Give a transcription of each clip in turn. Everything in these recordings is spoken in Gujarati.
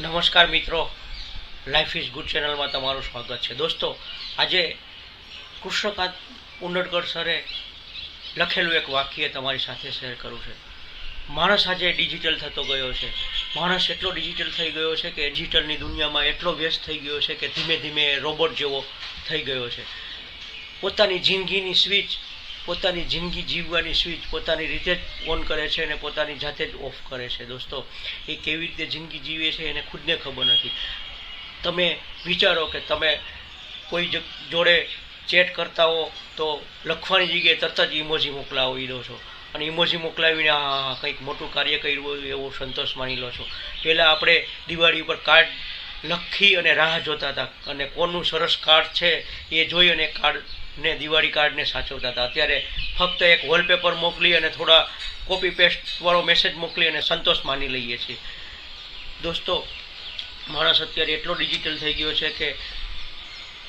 નમસ્કાર મિત્રો. લાઈફ ઇઝ ગુડ ચેનલમાં તમારું સ્વાગત છે. દોસ્તો, આજે કૃષ્ણકાંત ઉંડડકર સરે લખેલું એક વાક્ય તમારી સાથે શેર કરું છે. માણસ આજે ડિજિટલ થતો ગયો છે. માણસ એટલો ડિજિટલ થઈ ગયો છે કે ડિજિટલની દુનિયામાં એટલો વ્યસ્ત થઈ ગયો છે કે ધીમે ધીમે રોબોટ જેવો થઈ ગયો છે. પોતાની જિંદગીની સ્વિચ પોતાની જિંદગી જીવવાની સ્વિચ પોતાની રીતે જ ઓન કરે છે અને પોતાની જાતે જ ઓફ કરે છે. દોસ્તો, એ કેવી રીતે જિંદગી જીવે છે એને ખુદને ખબર નથી. તમે વિચારો કે તમે કોઈ જોડે ચેટ કરતા હો તો લખવાની જગ્યાએ તરત જ ઇમોજી મોકલાવી દો છો. અને ઇમોજી મોકલાવીને આ કંઈક મોટું કાર્ય કર્યું હોય એવો સંતોષ માની લો છો. પહેલાં આપણે દિવાળી ઉપર કાર્ડ લખી અને રાહ જોતા હતા. અને કોનું સરસ કાર્ડ છે એ જોઈ અને કાર્ડને દિવાળી કાર્ડને સાચવતા હતા. અત્યારે ફક્ત એક વોલપેપર મોકલી અને થોડા કોપી પેસ્ટવાળો મેસેજ મોકલી અને સંતોષ માની લઈએ છીએ. દોસ્તો માણસ અત્યારે એટલો ડિજિટલ થઈ ગયો છે કે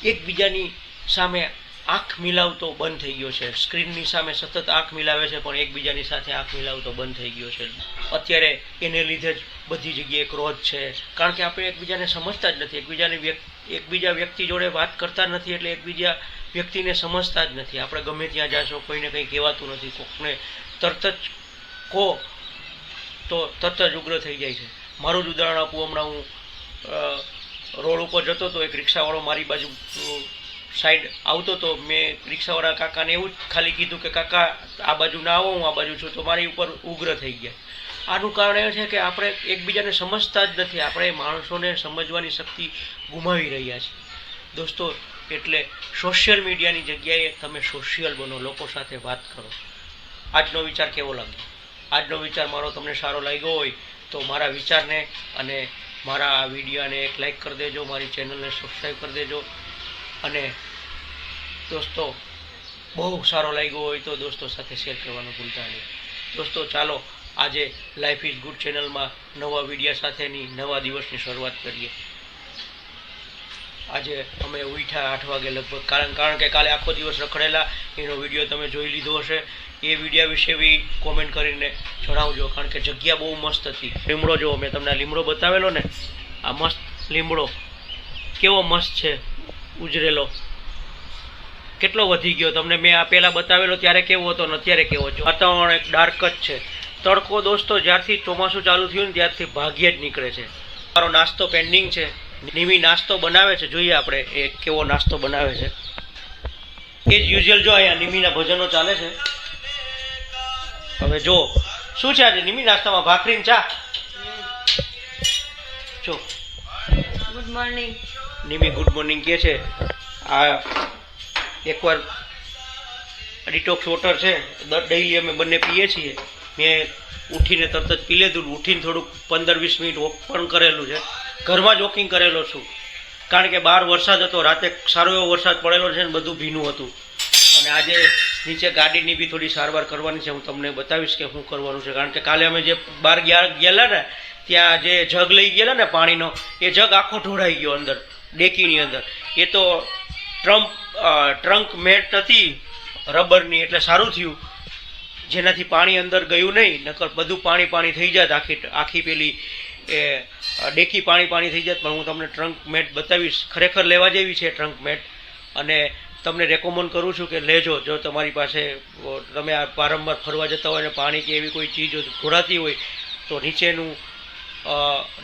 એકબીજાની સામે આંખ મિલાવતો બંધ થઈ ગયો છે. સ્ક્રીનની સામે સતત આંખ મિલાવે છે, પણ એકબીજાની સાથે આંખ મિલાવતો બંધ થઈ ગયો છે. અત્યારે એને લીધે જ બધી જગ્યાએ ક્રોધ છે. કારણ કે આપણે એકબીજાને સમજતા જ નથી. એકબીજાની વ્યક્તિ, એકબીજા વ્યક્તિ જોડે વાત કરતા નથી એટલે એકબીજા વ્યક્તિને સમજતા જ નથી. આપણે ગમે ત્યાં જાશો, કોઈને કંઈ કહેવાતું નથી. કોકને તરત જ કહો તો તરત જ ઉગ્ર થઈ જાય છે. મારું જ ઉદાહરણ આપું. હમણાં હું રોડ ઉપર જતો હતો એક રિક્ષાવાળો મારી બાજુ સાઈડ આવતો હતો મેં રિક્ષાવાળા કાકાને એવું જ ખાલી કીધું કે, કાકા, આ બાજુ ના આવો, હું આ બાજુ છું. તો મારી ઉપર ઉગ્ર થઈ ગયા. આનું કારણ એ છે કે આપણે એકબીજાને સમજતા જ નથી. આપણે માણસોને સમજવાની શક્તિ ગુમાવી રહ્યા છીએ. દોસ્તો એટલે સોશિયલ મીડિયાની જગ્યાએ તમે સોશિયલ બનો, લોકો સાથે વાત કરો. આજનો વિચાર કેવો લાગ્યો? આજનો વિચાર મારો તમને સારો લાગ્યો હોય તો મારા વિચારને અને મારા આ વિડીયોને એક લાઈક કરી દેજો, મારી ચેનલને સબસ્ક્રાઈબ કરી દેજો. અને દોસ્તો, બહુ સારો લાગ્યો હોય તો દોસ્તો સાથે શેર કરવાનું ભૂલતા નહીં. દોસ્તો, ચાલો આજે લાઈફ ઇઝ ગુડ ચેનલમાં નવા વિડીયા સાથેની નવા દિવસની શરૂઆત કરીએ. આજે અમે ઉઠ્યા આઠ વાગે લગભગ. કારણ કારણ કે કાલે આખો દિવસ રખડેલા. એનો વીડિયો તમે જોઈ લીધો હશે. એ વિડીયા વિશે બી કોમેન્ટ કરીને જણાવજો, કારણ કે જગ્યા બહુ મસ્ત હતી. લીમડો જુઓ મેં તમને લીમડો બતાવેલો ને? આ મસ્ત લીમડો. કેવો મસ્ત છે ઉજરેલો. કેટલો વધી ગયો. તમને મેં આ પહેલાં બતાવેલો, ત્યારે કેવો હતો ને અત્યારે કેવો છે? વાતાવરણ એક ડાર્ક જ છે. તડકો દોસ્તો, જ્યારથી ચોમાસું ચાલુ થયું ને, ત્યારથી ભાગ્યે જ નીકળે છે. મારો નાસ્તો પેન્ડિંગ છે. નિમી નાસ્તો બનાવે છે. જોઈએ આપણે એ કેવો નાસ્તો બનાવે છે. એ જ યુઝ્યુઅલ જો અહીંયા નિમીના ભજનો ચાલે છે. હવે જો શું છે આજે નિમી નાસ્તામાં? ભાખરીને ચા? જો. Good morning Nimi good morning કહે છે. આ એકવાર ડિટોક્સ વોટર છે. ડેઈલી અમે બંને પીએ છીએ. મેં ઉઠીને તરત જ પી લીધું ઉઠીને થોડુંક પંદર વીસ મિનિટ વોક પણ કરેલું છે. ઘરમાં જોકિંગ કરેલો છું. કારણ કે બહાર વરસાદ હતો, રાતે સારો એવો વરસાદ પડેલો છે ને બધું ભીનું હતું. અને આજે નીચે ગાડીની બી થોડી સારવાર કરવાની છે, હું તમને બતાવીશ કે શું કરવાનું છે. કારણ કે કાલે અમે જે બહાર ગયા ગયેલા ને, ત્યાં જે જગ લઈ ગયેલા ને પાણીનો, એ જગ આખો ઢોળાઈ ગયો અંદર, ડેકીની અંદર. એ તો ટ્રમ્પ ટ્રંક મેટ નથી રબરની, એટલે સારું થયું. જેનાથી પાણી અંદર ગયું નહીં, નકર બધું પાણી પાણી થઈ જાત આખી આખી પેલી એ ડેકી પાણી પાણી થઈ જાય પણ હું તમને ટ્રંક મેટ બતાવીશ. ખરેખર લેવા જેવી છે ટ્રંક મેટ અને તમને રેકોમેન્ડ કરું છું કે લેજો, જો તમારી પાસે તમે આ વારંવાર ફરવા જતા હોય અને પાણી કે એવી કોઈ ચીજ ઢોળાતી હોય, તો નીચેનું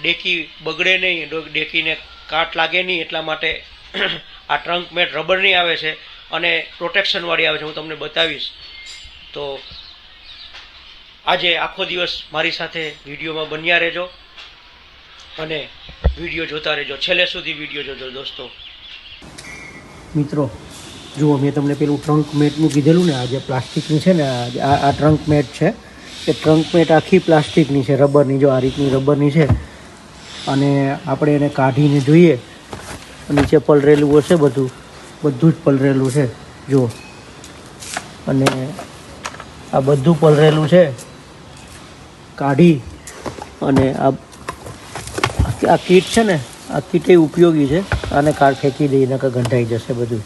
ડેકી બગડે નહીં. ડેકીને કાટ લાગે નહીં, એટલા માટે આ ટ્રંક મેટ રબરની આવે છે અને પ્રોટેક્શનવાળી આવે છે, હું તમને બતાવીશ. તો આજે આખો દિવસ મારી સાથે વિડીયોમાં બન્યા રહેજો. અને વીડિયો જોતા રહેજો. છેલ્લે સુધી વીડિયો જોજો દોસ્તો. મિત્રો, જુઓ, મેં તમને પેલું ટ્રંક મેટનું કીધેલું ને, આ જે પ્લાસ્ટિકનું છે ને, આ ટ્રંક મેટ છે, એ ટ્રંક મેટ આખી પ્લાસ્ટિકની છે રબરની જો આ રીતની રબરની છે. અને આપણે એને કાઢીને જોઈએ, નીચે પલરેલું હશે બધું બધું જ પલરેલું છે, જુઓ. અને આ બધું પલરેલું છે, કાઢી અને આ આ કીટ છે ને, આ કીટ એ ઉપયોગી છે. આને કાર ફેંકી દઈએ નકર ગંધાઈ જશે બધું.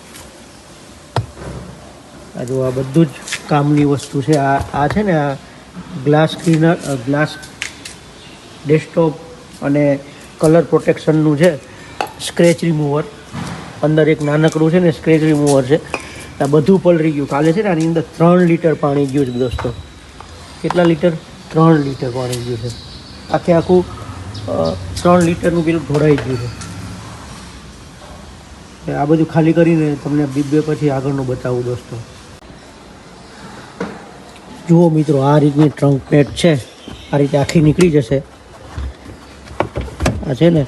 આ જો આ બધું જ કામની વસ્તુ છે. આ આ છે ને, આ ગ્લાસ ક્લીનર ગ્લાસ ડેસ્કટોપ અને કલર પ્રોટેક્શનનું છે, સ્ક્રેચ રિમૂવર. અંદર એક નાનકડું છે ને, સ્ક્રેચ રિમૂવર છે. આ બધું પલરી ગયું. કાલે છે ને, આની અંદર ત્રણ લીટર પાણી ગયું છે દોસ્તો. કેટલા લીટર? ત્રણ લીટર પાણી ગયું છે. આખે આખું ત્રણ લીટરનું પેલું ઢોળાઈ ગયું છે. આ બધું ખાલી કરીને તમને બીબે પછી આગળનું બતાવું દોસ્તો. જુઓ મિત્રો, આ રીતની ટ્રંક પેટ છે. આ રીતે આખી નીકળી જશે. આ છે ને,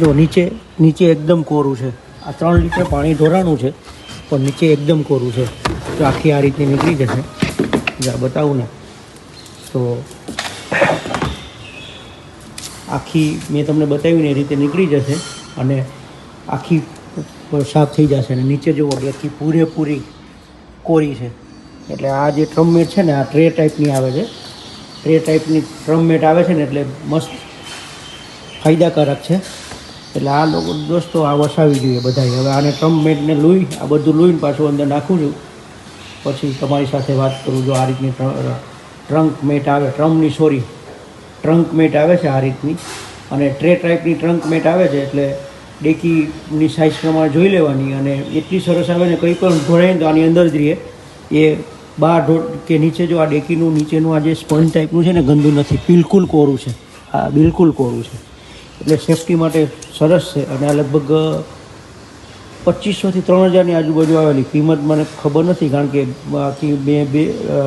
જો નીચે નીચે એકદમ કોરું છે. આ ત્રણ લીટર પાણી ઢોરાણું છે, પણ નીચે એકદમ કોરું છે. તો આખી આ રીતની નીકળી જશે. જા, બતાવું ને. તો આખી મેં તમને બતાવ્યું એ રીતે નીકળી જશે અને આખી સાફ થઈ જશે અને નીચે જુઓ આખી પૂરેપૂરી કોરી છે. એટલે આ જે ટ્રમમેટ છે ને, આ ટ્રે ટાઈપની આવે છે. ટ્રે ટાઈપની ટ્રમમેટ આવે છે ને, એટલે મસ્ત ફાયદાકારક છે. એટલે આ લોકો દોસ્તો આ વસાવી જોઈએ બધાએ હવે આને ટ્રમમેટને લૂઈ, આ બધું લૂઈને પાછું અંદર નાખું છું. પછી તમારી સાથે વાત કરું જો આ રીતની ટ્ર- ટ્રંક મેટ આવે. ટ્રમની સોરી. ટ્રંક મેટ આવે છે આ રીતની. અને ટ્રે ટાઈપની ટ્રંક મેટ આવે છે, એટલે ડેકીની સાઇઝ પ્રમાણે જોઈ લેવાની અને એટલી સરસ આવે ને કંઈ પણ ભરાય તો આની અંદર જ રહીએ એ બહાર ઢોટ કે નીચે જો આ ડેકીનું, નીચેનું આ જે સ્પંજ ટાઈપનું છે ને ગંદુ નથી, બિલકુલ કોરું છે. હા બિલકુલ કોરું છે. એટલે સેફટી માટે સરસ છે અને આ લગભગ પચીસોથી ત્રણ હજારની આજુબાજુ આવેલી કિંમત મને ખબર નથી, કારણ કે બાકી બે બે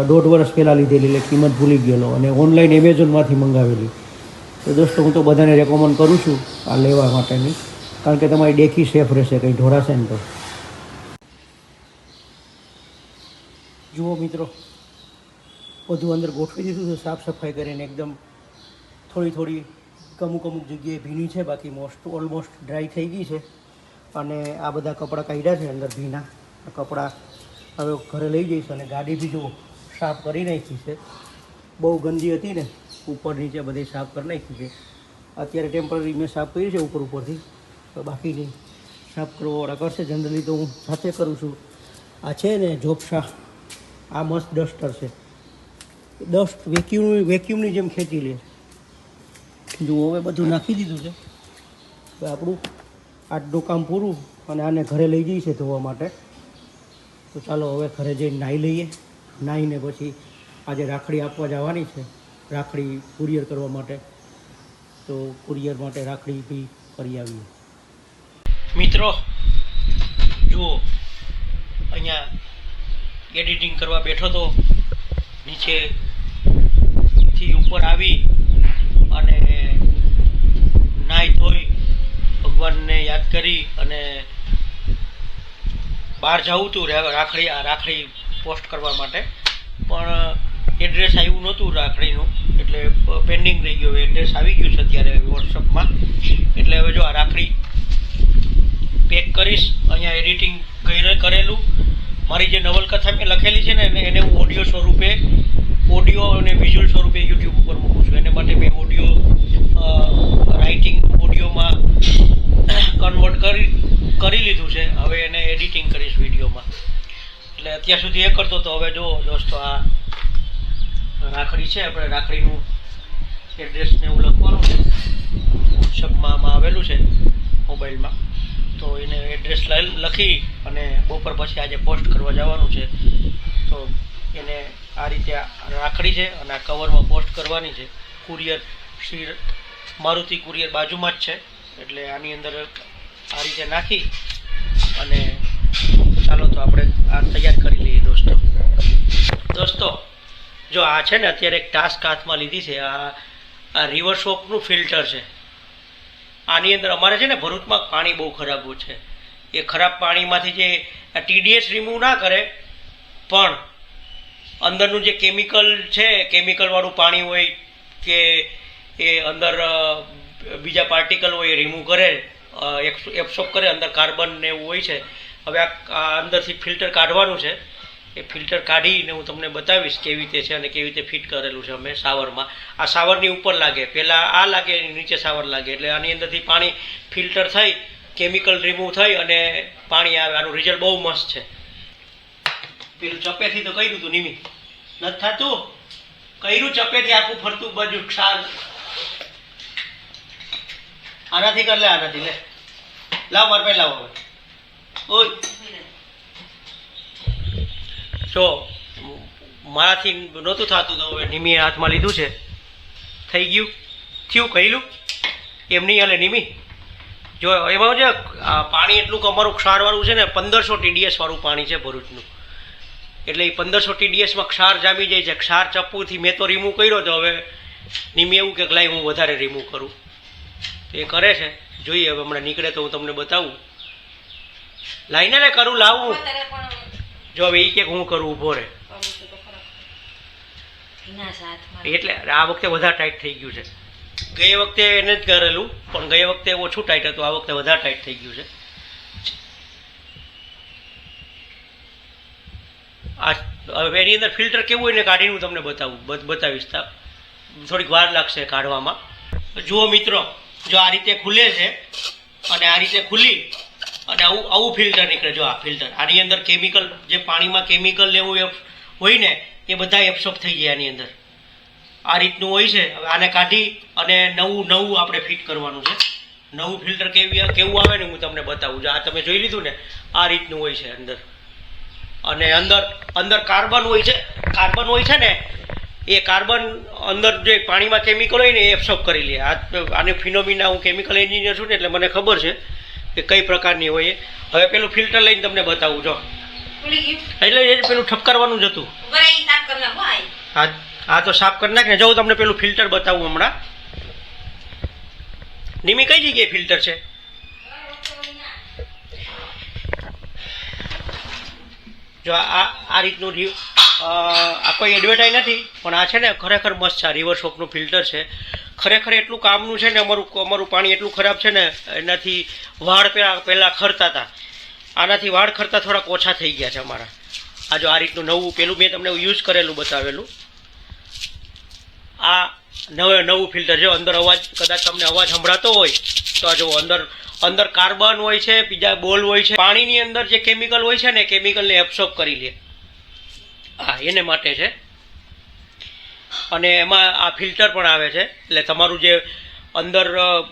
દોઢ વર્ષ પહેલાં લીધેલી, એટલે કિંમત ભૂલી ગયેલો અને ઓનલાઈન એમેઝોનમાંથી મંગાવેલી. તો દોસ્તો, હું તો બધાને રેકમેન્ડ કરું છું આ લેવા માટેની, કારણ કે તમારી ડેકી સેફ રહેશે, કંઈ ઢોરાશે ને તો. જુઓ મિત્રો, બધું અંદર ગોઠવી દીધું છે, સાફ સફાઈ કરીને એકદમ થોડી થોડી અમુક અમુક જગ્યાએ ભીની છે, બાકી મોસ્ટ ઓલમોસ્ટ ડ્રાય થઈ ગઈ છે. અને આ બધા કપડાં કાઢ્યા છે અંદર ભીના. કપડાં હવે ઘરે લઈ જઈશ અને ગાડી બી જુઓ, સાફ કરી નાખી છે. બહુ ગંદી હતી ને, ઉપર નીચે બધી સાફ કરી નાખી છે. અત્યારે ટેમ્પરરી મેં સાફ કરી છે ઉપર ઉપરથી. તો બાકીની સાફ કરવાવાળા કરશે. જનરલી તો હું સાથે કરું છું. આ છે ને જોપસા આ મસ્ત ડસ્ટર છે. ડસ્ટ વેક્યુમ વેક્યુમની જેમ ખેંચી લે. જુઓ, હવે બધું નાખી દીધું છે. આપણું આજનું કામ પૂરું અને આને ઘરે લઈ ગઈ છે ધોવા માટે. તો ચાલો હવે ઘરે જઈને નાહી લઈએ. નાહીને પછી આજે રાખડી આપવા જવાની છે. રાખડી કુરિયર કરવા માટે. તો કુરિયર માટે રાખડી બી કરી આવીએ. મિત્રો, જુઓ, અહીંયા એડિટિંગ કરવા બેઠો તો નીચેથી ઉપર આવી અને નાહી ધોઈ ભગવાનને યાદ કરી અને બહાર જવું હતું રાખડી રાખડી પોસ્ટ કરવા માટે. પણ એડ્રેસ આવ્યું નહોતું રાખડીનું. એટલે પેન્ડિંગ રહી ગયું. એડ્રેસ આવી ગયું છે અત્યારે વોટ્સઅપમાં એટલે હવે જો આ રાખડી પેક કરીશ, અહીંયા એડિટિંગ કરેલું. મારી જે નવલકથા મેં લખેલી છે ને, એને હું ઓડિયો સ્વરૂપે ઓડિયો અને વિઝ્યુઅલ સ્વરૂપે યુટ્યુબ ઉપર મૂકું છું. એને માટે મેં ઓડિયો રાઇટિંગ ઓડિયોમાં કન્વર્ટ કરી કરી લીધું છે. હવે એને એડિટિંગ કરીશ વિડીયોમાં. એટલે અત્યાર સુધી એ કરતો તો હવે જો દોસ્તો આ રાખડી છે, આપણે રાખડીનું એડ્રેસને એવું લખવાનું છે. વોટ્સઅપમાં આવેલું છે મોબાઈલમાં. તો એને એડ્રેસ લખી અને બપોર પછી આજે પોસ્ટ કરવા જવાનું છે. તો એને આ રીતે રાખડી છે અને આ કવરમાં પોસ્ટ કરવાની છે. કુરિયર શ્રી, મારુતિ કુરિયર બાજુમાં જ છે. એટલે આની અંદર આ રીતે નાખી અને ચાલો તો આપણે આ તૈયાર કરી લઈએ દોસ્તો. દોસ્તો, જો આ છે ને અત્યારે એક ટાસ્ક હાથમાં લીધી છે. આ આ રિવર ઓફનું ફિલ્ટર છે. આની અંદર અમારે છે ને ભરૂચમાં પાણી બહુ ખરાબ છે. એ ખરાબ પાણીમાંથી જે ટીડીએસ રિમૂવ ના કરે, પણ અંદરનું જે કેમિકલ છે કેમિકલવાળું પાણી હોય કે એ અંદર બીજા પાર્ટિકલ હોય એ રિમૂવ કરે એબ્સોર્બ કરે, અંદર કાર્બન ને એવું હોય છે. હવે આ અંદરથી ફિલ્ટર કાઢવાનું છે. એ ફિલ્ટર કાઢીને હું તમને બતાવીશ કેવી રીતે છે અને કેવી રીતે ફિટ કરેલું છે અમે શાવરમાં આ શાવરની ઉપર લાગે. પહેલાં આ લાગે નીચે શાવર લાગે. એટલે આની અંદરથી પાણી ફિલ્ટર થઈ કેમિકલ રિમૂવ થઈ અને પાણી આવે. આનું રિઝલ્ટ બહુ મસ્ત છે. પેલું ચપેથી તો કર્યું હતું નિમી નથી થતું? કર્યું ચપેથી આખું ફરતું બધું ક્ષાર. આનાથી કર લે, આનાથી લે. લાવ મારે પાસે, લાવો ઓય. જો, મારાથી નહોતું થતું તો હવે નિમીએ હાથમાં લીધું છે. થઈ ગયું. થયું કહેલું એમ નહીં હલે નિમી. જો, એમાં આ પાણી એટલું અમારું ક્ષારવાળું છે ને, પંદરસો ટીડીએસ વાળું પાણી છે ભરૂચનું. એટલે એ પંદરસો ટીડીએસમાં ક્ષાર જામી જાય છે. ક્ષાર ચપ્પુથી મેં તો રિમૂવ કર્યો તો હવે નિમી એવું કે લાઈ હું વધારે રિમૂવ કરું. તો એ કરે છે. જોઈએ હવે હમણાં નીકળે તો હું તમને બતાવું. લાઈને ને કરું લાવું. જો હવે એ કે હું કરું ઊભો રહે. એટલે આ વખતે વધારે ટાઈટ થઈ ગયું છે. ગઈ વખતે એને જ કરેલું પણ ગઈ વખતે ઓછું ટાઈટ હતું. આ વખતે વધારે ટાઈટ થઈ ગયું છે. આ હવે એની અંદર ફિલ્ટર કેવું હોય ને કાઢીને હું તમને બતાવું, બત- બતાવીશ. થોડીક વાર લાગશે કાઢવામાં. જુઓ મિત્રો, જો આ રીતે ખુલે છે, અને આ રીતે ખુલી, અને આવું આવું ફિલ્ટર નીકળે. જો આ ફિલ્ટર, આની અંદર કેમિકલ, જે પાણીમાં કેમિકલ લેવું હોય ને, એ બધા એબ્સોર્બ થઈ જાય આની અંદર. આ રીતનું હોય છે. હવે આને કાઢી અને નવું નવું આપણે ફિટ કરવાનું છે. નવું ફિલ્ટર કેવી, કેવું આવે ને હું તમને બતાવું. જો આ તમે જોઈ લીધું ને, આ રીતનું હોય છે અંદર. અને અંદર અંદર કાર્બન હોય છે કાર્બન હોય છે ને એ કાર્બન અંદર જે પાણીમાં કેમિકલ હોય ને એ એબ્સોર્બ કરી લે. આ આને ફિનોમિના હું કેમિકલ એન્જિનિયર છું ને એટલે મને ખબર છે કે કઈ પ્રકારની હોય એ. હવે પેલું ફિલ્ટર લઈને તમને બતાવું જો. એટલે એ પેલું ઠપકારવાનું જ હતું. હા તો સાફ કરી નાખ. ને જો તમને પેલું ફિલ્ટર બતાવું હમણાં. નિમી કઈ જગ્યાએ ફિલ્ટર છે? જો આ આ રીતનું આ કોઈ એડવર્ટાઈઝ નથી, પણ આ છે ને ખરેખર મસ્ત છે. રિવર શોકનું ફિલ્ટર છે. ખરેખર એટલું કામનું છે ને અમારું અમારું પાણી એટલું ખરાબ છે ને, એનાથી વાળ પહેલાં પહેલાં ખરતા હતા આનાથી વાળ ખરતા થોડાક ઓછા થઈ ગયા છે અમારા. આ જો આ રીતનું નવું પેલું મેં તમને યુઝ કરેલું બતાવેલું. આ નવે નવું ફિલ્ટર જો અંદર અવાજ કદાચ તમને અવાજ સંભળાતો હોય, તો આ જો અંદર અંદર કાર્બન હોય છે, બીજા બોલ હોય છે. પાણીની અંદર જે કેમિકલ હોય છે ને કેમિકલને એબ્સોર્બ કરી લે. હા, એને માટે છે. અને એમાં આ ફિલ્ટર પણ આવે છે. એટલે તમારું જે અંદર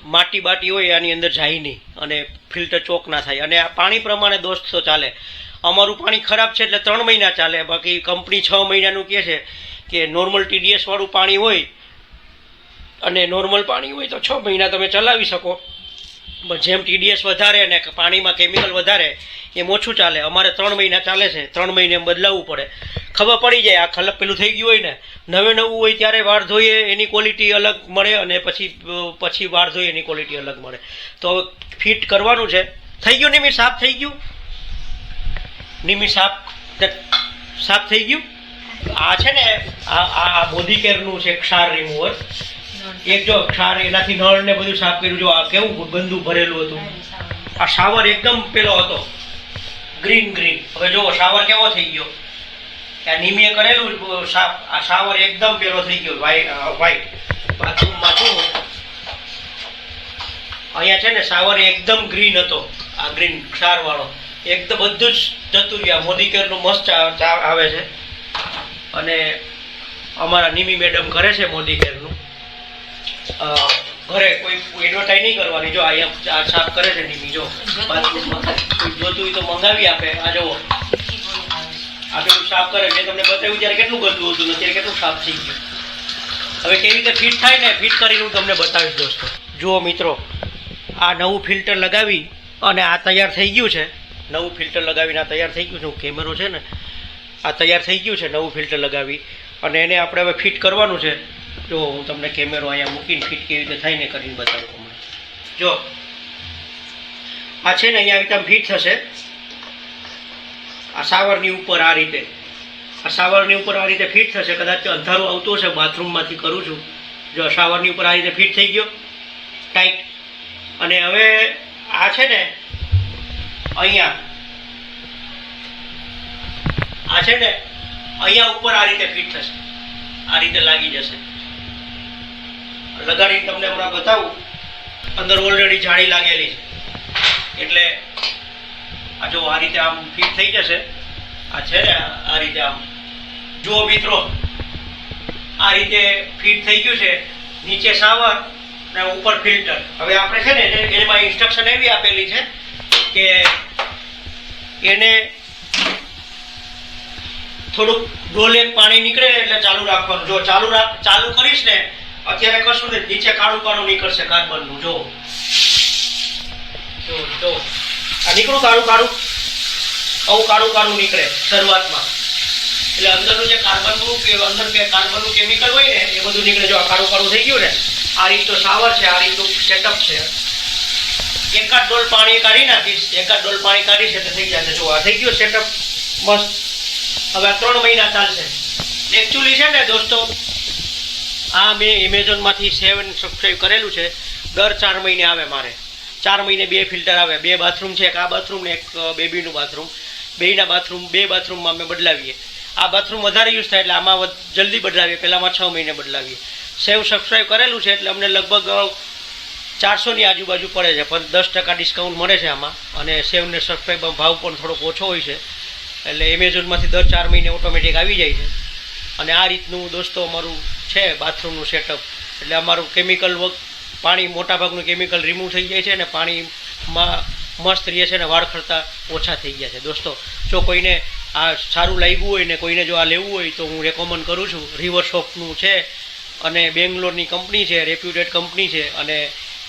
માટી બાટી હોય આની અંદર જાય નહીં અને ફિલ્ટર ચોક ના થાય. અને આ પાણી પ્રમાણે દોસ્તો ચાલે. અમારું પાણી ખરાબ છે એટલે ત્રણ મહિના ચાલે. બાકી કંપની છ મહિનાનું કહે છે કે નોર્મલ ટીડીએસવાળું પાણી હોય અને નોર્મલ પાણી હોય તો છ મહિના તમે ચલાવી શકો. જેમ ટીડીએસ વધારે ને પાણીમાં કેમિકલ વધારે, એમ ઓછું ચાલે. અમારે ત્રણ મહિના ચાલે છે. ત્રણ મહિને એમ બદલાવવું પડે. ખબર પડી જાય, આ ખલક પેલું થઈ ગયું હોય ને, નવે નવું હોય ત્યારે વાર ધોઈએ, એની ક્વોલિટી અલગ મળે અને પછી પછી વાર ધોઈએ, એની ક્વોલિટી અલગ મળે. તો હવે ફિટ કરવાનું છે. થઈ ગયું નિમિત સાફ થઈ ગયું? નિમિત સાફ? સાફ થઈ ગયું? આ છે ને, આ આ આ બોડી કેરનું છે ક્ષાર રિમૂવર એક જો ક્ષાર એનાથી નળ ને બધું સાફ કર્યું, જો આ કેવું ગંદુ ભરેલું હતું? આ શાવર એકદમ પેલો હતો. ગ્રીન ગ્રીન હવે જુઓ શાવર કેવો થઈ ગયો? ત્યાં નિમીએ કરેલું સાફ આ શાવર એકદમ પેલો થઈ ગયો વ્હાઈટ બાથરૂમમાં શું અહીંયા છે ને શાવર એકદમ ગ્રીન હતો. આ ગ્રીન ક્ષાર વાળો. એકદમ બધું જ જતું રહ્યા. મોદી કેરનું મસ્ત આવે છે. અને અમારા નિમી મેડમ કરે છે મોદી કેરનું ઘરે કોઈ એડવર્ટાઈઝ નહીં કરવાની. જો અહીંયા છાપ કરે છે નિમી જો. બાથરૂમમાં જોતું હોય તો મંગાવી આપે. આ જુઓ. આ પેલું સાફ કરે મેં તમને બતાવ્યું ત્યારે કેટલું ગંદુ હતું, અત્યારે કેટલું સાફ થઈ ગયું. હવે કેવી રીતે ફિટ થાય ને ફિટ કરીને હું તમને બતાવીશ દોસ્તો. જુઓ મિત્રો, આ નવું ફિલ્ટર લગાવી અને આ તૈયાર થઈ ગયું છે. નવું ફિલ્ટર લગાવીને આ તૈયાર થઈ ગયું છે. કેમેરો છે ને, આ તૈયાર થઈ ગયું છે નવું ફિલ્ટર લગાવી અને એને આપણે હવે ફિટ કરવાનું છે. જો હું તમને કેમેરો અહીંયા મૂકીને ફિટ કેવી રીતે થાય ને કરીને બતાવું તમને. જો, આ છે ને અહીંયા એકદમ ફિટ થશે. આ શાવરની ઉપર આ રીતે. આ શાવરની ઉપર આ રીતે ફિટ થશે. કદાચ અંધારું આવતું હશે, બાથરૂમમાંથી કરું છું. જો શાવરની ઉપર આ રીતે ફિટ થઈ ગયો ટાઈટ અને હવે આ છે ને, અહીંયા. આ છે ને, અહીંયા ઉપર આ રીતે ફિટ થશે. આ રીતે લાગી જશે. લગાડી તમને હમણાં બતાવું. અંદર ઓલરેડી જાળી લાગેલી છે. એટલે આ જો આ રીતે આમ ફિટ થઈ જશે, આ છે ને આ રીતે આમ. જુઓ મિત્રો, આ રીતે ફિટ થઈ ગયું છે, નીચે શાવર ને ઉપર ફિલ્ટર હવે આપણે છે ને એમાં ઇન્સ્ટ્રક્શન એવી આપેલી છે કે એને થોડુંક ડોલે પાણી નીકળે એટલે ચાલુ રાખવાનું. જો ચાલુ રાખ, ચાલુ કરીશ ને અત્યારે કશું ને, નીચે કાળું કાળું નીકળશે કાર્બનનું જો જો. આ નીકળું કાળું કાળું? આવું કાળું કાળું નીકળે શરૂઆતમાં. એટલે અંદરનું જે કાર્બનનું કે અંદર કે કાર્બનનું કેમિકલ હોય ને, એ બધું નીકળે. જો આ કાળું કાળું થઈ ગયું ને, આ રીતનો શાવર છે, આ રીતનું સેટઅપ છે. એકાદ ડોલ પાણી કાઢી નાખીશ, એકાદ ડોલ પાણી કાઢીશ એટલે થઈ જશે જો આ થઈ ગયું સેટઅપ મસ્ત. હવે આ ત્રણ મહિના ચાલશે. એકચ્યુઅલી છે ને, દોસ્તો આ મેં એમેઝોનમાંથી સેવન સબસ્ક્રાઈબ કરેલું છે. દર ચાર મહિને આવે મારે. ચાર મહિને બે ફિલ્ટર આવે. બે બાથરૂમ છે, એક આ બાથરૂમ ને એક બેબીનું બાથરૂમ બેયના બાથરૂમ બે બાથરૂમમાં અમે બદલાવીએ. આ બાથરૂમ વધારે યુઝ થાય એટલે આમાં જલ્દી બદલાવીએ. પહેલાંમાં છ મહિને બદલાવીએ. સેવ સબસ્ક્રાઈબ કરેલું છે એટલે અમને લગભગ ચારસોની આજુબાજુ પડે છે. પણ દસ ટકા ડિસ્કાઉન્ટ મળે છે આમાં. અને સેવને સબસ્ક્રાઈબમાં ભાવ પણ થોડોક ઓછો હોય છે. એટલે એમેઝોનમાંથી દર ચાર મહિને ઓટોમેટિક આવી જાય છે. અને આ રીતનું દોસ્તો અમારું છે બાથરૂમનું સેટઅપ એટલે અમારું કેમિકલ વર્ક પાણી મોટાભાગનું કેમિકલ રિમૂવ થઈ જાય છે અને પાણીમાં મસ્ત રહે છે અને વાળ ખરતા ઓછા થઈ ગયા છે. દોસ્તો, જો કોઈને આ સારું લાગ્યું હોય ને કોઈને જો આ લેવું હોય તો હું રેકોમેન્ડ કરું છું. રિવર શોપનું છે અને બેંગ્લોરની કંપની છે રેપ્યુટેડ કંપની છે અને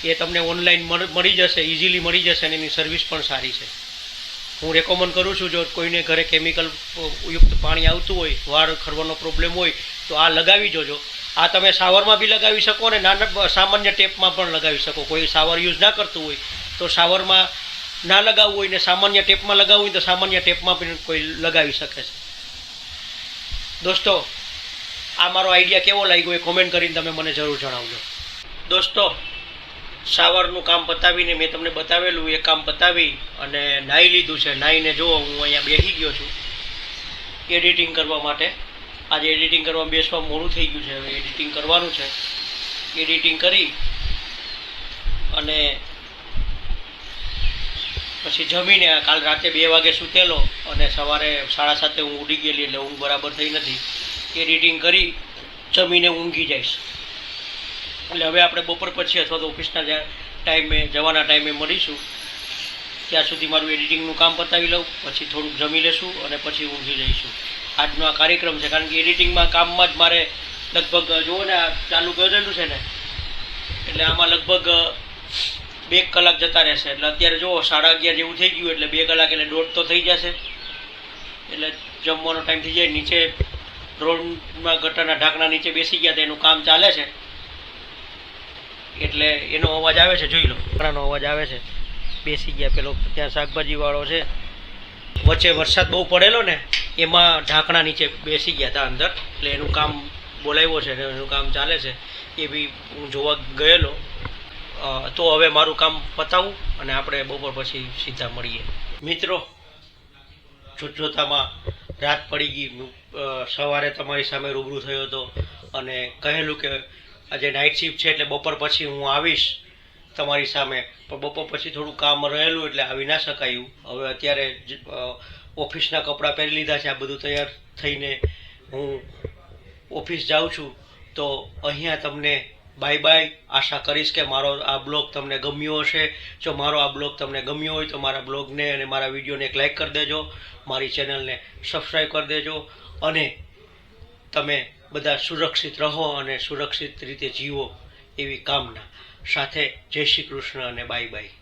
એ તમને ઓનલાઈન મળી જશે ઇઝીલી મળી જશે અને એની સર્વિસ પણ સારી છે. હું રેકોમેન્ડ કરું છું, જો કોઈને ઘરે કેમિકલ યુક્ત પાણી આવતું હોય, વાળ ખરવાનો પ્રોબ્લેમ હોય તો આ લગાવી જોજો. આ તમે શાવરમાં બી લગાવી શકો અને નાના સામાન્ય ટેપમાં પણ લગાવી શકો. કોઈ શાવર યુઝ ના કરતું હોય તો શાવરમાં ના લગાવવું હોય ને સામાન્ય ટેપમાં લગાવવું હોય તો સામાન્ય ટેપમાં પણ કોઈ લગાવી શકે છે. દોસ્તો, આ મારો આઈડિયા કેવો લાગ્યો એ કોમેન્ટ કરીને તમે મને જરૂર જણાવજો. દોસ્તો શાવરનું કામ પતાવીને મેં તમને બતાવેલું એ કામ પતાવી અને નાહી લીધું છે. નાહીને જુઓ હું અહીંયા બેસી ગયો છું, એડિટિંગ કરવા માટે. આજે એડિટિંગ કરવા બેસવા મોડું થઈ ગયું છે. હવે એડિટિંગ કરવાનું છે. એડિટિંગ કરી અને પછી જમીને કાલ રાતે બે વાગે સૂતેલો અને સવારે સાડા સાતે હું ઉડી ગયેલી એટલે ઊંઘ બરાબર થઈ નથી. એડિટિંગ કરી જમીને ઊંઘી જઈશ. એટલે હવે આપણે બપોર પછી અથવા તો ઓફિસના ટાઈમે, જવાના ટાઈમે મળીશું. ત્યાં સુધી મારું એડિટિંગનું કામ પતાવી લઉં, પછી થોડુંક જમી લેશું અને પછી ઊંઘી જઈશું. આજનો આ કાર્યક્રમ છે, કારણ કે એડિટિંગમાં કામમાં જ મારે લગભગ, જુઓ ને ચાલુ કરેલું છે ને, એટલે આમાં લગભગ બે કલાક જતા રહેશે. એટલે અત્યારે જુઓ, સાડા અગિયાર જેવું થઈ ગયું, એટલે બે કલાક એટલે દોઢ તો થઈ જશે. એટલે જમવાનો ટાઈમ થઈ જાય, નીચે રોડમાં ગટરના ઢાંકણા નીચે બેસી ગયા એનું કામ ચાલે છે. એટલે એનો અવાજ આવે છે, જોઈ લો. ઘણાનો અવાજ આવે છે. બેસી ગયા પેલો, ત્યાં શાકભાજીવાળો છે. વચ્ચે વરસાદ બહુ પડેલો ને એમાં ઢાંકણા નીચે બેસી ગયા હતા અંદર. એટલે એનું કામ બોલાવ્યો છે ને એનું કામ ચાલે છે. એ બી હું જોવા ગયેલો. તો હવે મારું કામ પતાવું અને આપણે બપોર પછી સીધા મળીએ. મિત્રો જોત જોતામાં રાત પડી ગઈ. સવારે તમારી સામે રૂબરૂ થયો હતો અને કહેલું કે આજે નાઇટ શિફ્ટ છે એટલે બપોર પછી હું આવીશ તમારી સામે. પણ બપોર પછી થોડું કામ રહેલું એટલે આવી ના શકાયું. હવે અત્યારે ઓફિસના કપડાં પહેરી લીધા છે, આ બધું તૈયાર થઈને હું ઓફિસ જાઉં છું. તો અહીંયા તમને બાય બાય આશા કરીશ કે મારો આ બ્લોગ તમને ગમ્યો હશે. જો મારો આ બ્લોગ તમને ગમ્યો હોય તો મારા બ્લોગને અને મારા વિડીયોને એક લાઇક કરી દેજો. મારી ચેનલને સબસ્ક્રાઈબ કરી દેજો. અને તમે બધા સુરક્ષિત રહો અને સુરક્ષિત રીતે જીવો એવી કામના. સાથે જય શ્રી કૃષ્ણ અને બાય બાય